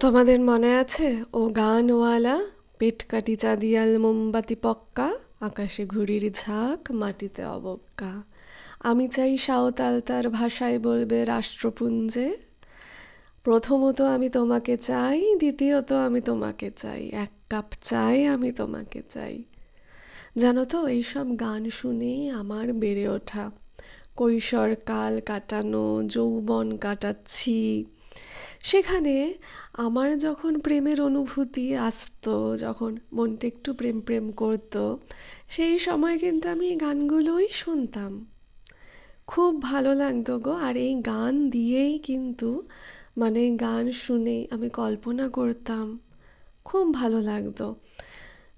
তোমাদের মনে আছে, ও গানওয়ালা পেট কাটি চাঁদিয়াল, মোমবাতি পক্কা, আকাশে ঘুড়ির ঝাঁক, মাটিতে অবজ্ঞা। আমি চাই সাঁওতাল তার ভাষায় বলবে রাষ্ট্রপুঞ্জে। প্রথমত আমি তোমাকে চাই, দ্বিতীয়ত আমি তোমাকে চাই, এক কাপ চাই আমি তোমাকে চাই। জানো তো, এইসব গান শুনেই আমার বেড়ে ওঠা। কৈশোর কাল কাটানো, যৌবন কাটাচ্ছি। সেখানে আমার যখন প্রেমের অনুভূতি আসতো, যখন মনটা একটু প্রেম প্রেম করতো, সেই সময় কিন্তু আমি এই গানগুলোই শুনতাম। খুব ভালো লাগতো গো। আর এই গান দিয়েই কিন্তু মানে গান শুনেই আমি কল্পনা করতাম। খুব ভালো লাগতো।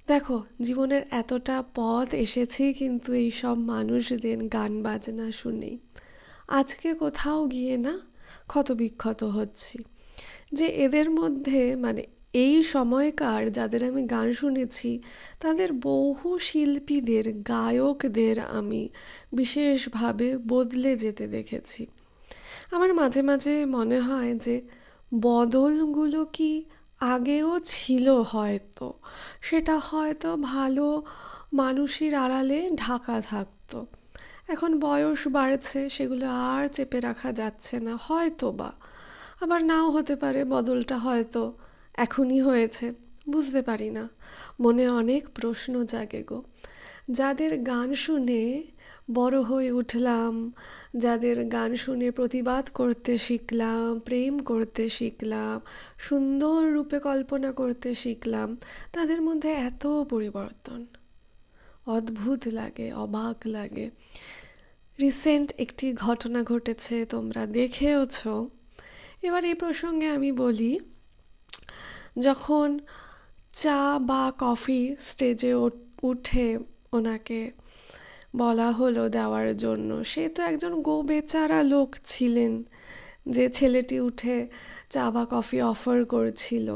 দেখো, জীবনের এতটা পথ এসেছি কিন্তু এই সব মানুষদের গান বাজনা শুনেই। আজকে কোথাও গিয়ে না ক্ষত বিক্ষত হচ্ছি। যে এদের মধ্যে মানে এই সময়কার যাদের আমি গান শুনেছি, তাদের বহু শিল্পীদের, গায়কদের আমি বিশেষভাবে বদলে যেতে দেখেছি। আমার মাঝে মাঝে মনে হয় যে বদলগুলো কি আগেও ছিল হয়তো? সেটা হয়তো ভালো মানুষের আড়ালে ঢাকা থাকতো। এখন বয়স বাড়ছে, সেগুলো আর চেপে রাখা যাচ্ছে না হয়তো বা আবার নাও হতে পারে, বদলটা হয়তো এখনই হয়েছে, বুঝতে পারি না। মনে অনেক প্রশ্ন জাগে গো। যাদের গান শুনে বড় হয়ে উঠলাম, যাদের গান শুনে প্রতিবাদ করতে শিখলাম, প্রেম করতে শিখলাম, সুন্দর রূপে কল্পনা করতে শিখলাম, তাদের মধ্যে এত পরিবর্তন। অদ্ভুত লাগে, অবাক লাগে। রিসেন্ট একটি ঘটনা ঘটেছে, তোমরা দেখেওছ। এবার এই প্রসঙ্গে আমি বলি, যখন চা বা কফি স্টেজে উঠে ওনাকে বলা হলো দেওয়ার জন্য, সে তো একজন গো বেচারা লোক ছিলেন যে ছেলেটি উঠে চা বা কফি অফার করছিল।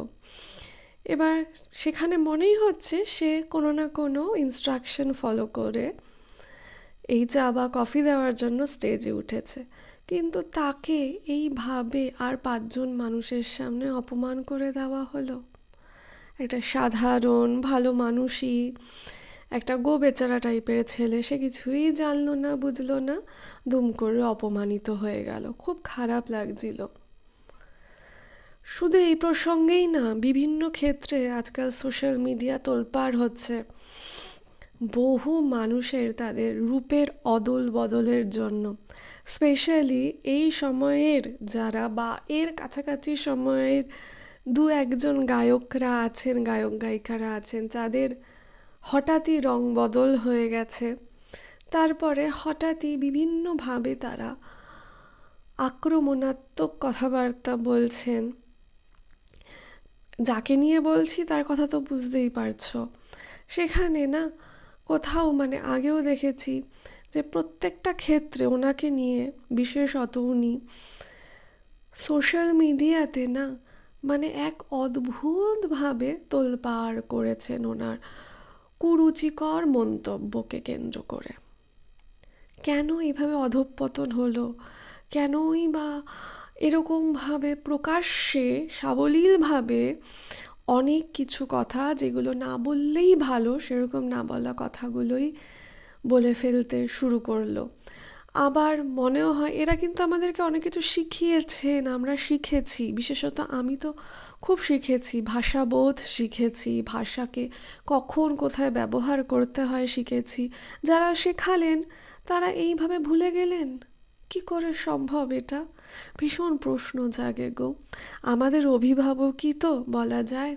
এবার সেখানে মনেই হচ্ছে সে কোনো না কোনো ইনস্ট্রাকশন ফলো করে এই চা বা কফি দেওয়ার জন্য স্টেজে উঠেছে। কিন্তু তাকে এইভাবে আর পাঁচজন মানুষের সামনে অপমান করে দেওয়া হলো। একটা সাধারণ, ভালো মানুষই, একটা গো বেচারা টাইপের ছেলে, সে কিছুই জানলো না, বুঝলো না, দুম করে অপমানিত হয়ে গেল। খুব খারাপ লাগছিল। শুধু এই প্রসঙ্গেই না, বিভিন্ন ক্ষেত্রে আজকাল সোশ্যাল মিডিয়া তোলপাড় হচ্ছে। বহু মানুষের তাদের রূপের অদল বদলের জন্য। স্পেশালি এই সময়ের যারা বা এর কাছাকাছি সময়ের দু একজন গায়করা আছেন, গায়ক গায়িকারা আছেন যাদের হঠাৎই রং বদল হয়ে গেছে। তারপরে হঠাৎই বিভিন্নভাবে তারা আক্রমণাত্মক কথাবার্তা বলছেন। যাকে নিয়ে বলছি তার কথা তো বুঝতেই পারছ। সেখানে না কোথাও মানে আগেও দেখেছি যে প্রত্যেকটা ক্ষেত্রে ওনাকে নিয়ে, বিশেষত উনি, সোশ্যাল মিডিয়াতে না মানে এক অদ্ভুতভাবে তোলপাড় করেছেন ওনার কুরুচিকর মন্তব্যকে কেন্দ্র করে। কেন এইভাবে অধঃপতন হলো? কেনই বা এরকমভাবে প্রকাশ্যে সাবলীলভাবে অনেক কিছু কথা যেগুলো না বললেই ভালো, সেরকম না বলা কথাগুলোই বলে ফেলতে শুরু করল। আবার মনেও হয় এরা কিন্তু আমাদেরকে অনেক কিছু শিখিয়েছেন, আমরা শিখেছি। বিশেষত আমি তো খুব শিখেছি, ভাষাবোধ শিখেছি, ভাষাকে কখন কোথায় ব্যবহার করতে হয় শিখেছি। যারা শেখালেন, তারা এইভাবে ভুলে গেলেন? কি করে সম্ভব এটা? ভীষণ প্রশ্ন জাগে গো। আমাদের অভিভাবকই তো বলা যায়।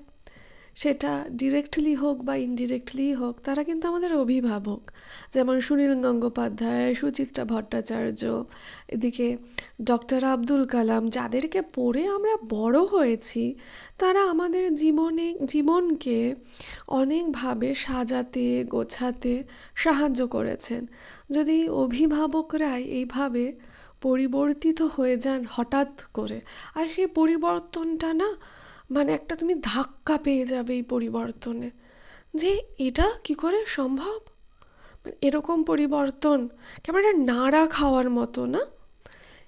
সেটা ডিরেক্টলি হোক বা ইনডিরেক্টলি হোক, তারা কিন্তু আমাদের অভিভাবক। যেমন সুনীল গঙ্গোপাধ্যায়, সুচিত্রা ভট্টাচার্য, এদিকে ডক্টর আব্দুল কালাম, যাদেরকে পড়ে আমরা বড় হয়েছি, তারা আমাদের জীবনে, জীবনকে অনেকভাবে সাজাতে, গোছাতে সাহায্য করেছেন। যদি অভিভাবকরাই এইভাবে পরিবর্তিত হয়ে যান হঠাৎ করে, আর সেই পরিবর্তনটা না মানে একটা তুমি ধাক্কা পেয়ে যাবে এই পরিবর্তনে। যে এটা কি করে সম্ভব? এরকম পরিবর্তন, কেমন একটা নাড়া খাওয়ার মতো না?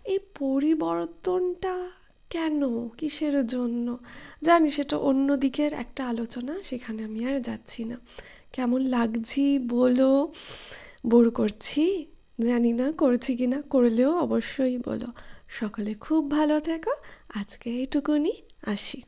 এই পরিবর্তনটা কেন? কিসের জন্য? জানি সেটা অন্য দিকের একটা আলোচনা, সেখানে আমি আর যাচ্ছি না। কেমন লাগছি বলো? বোর করছি? জানি না করছি কি না, করলেও অবশ্যই বলো। সকলে খুব ভালো থেকো। আজকে এইটুকুনি, আসি।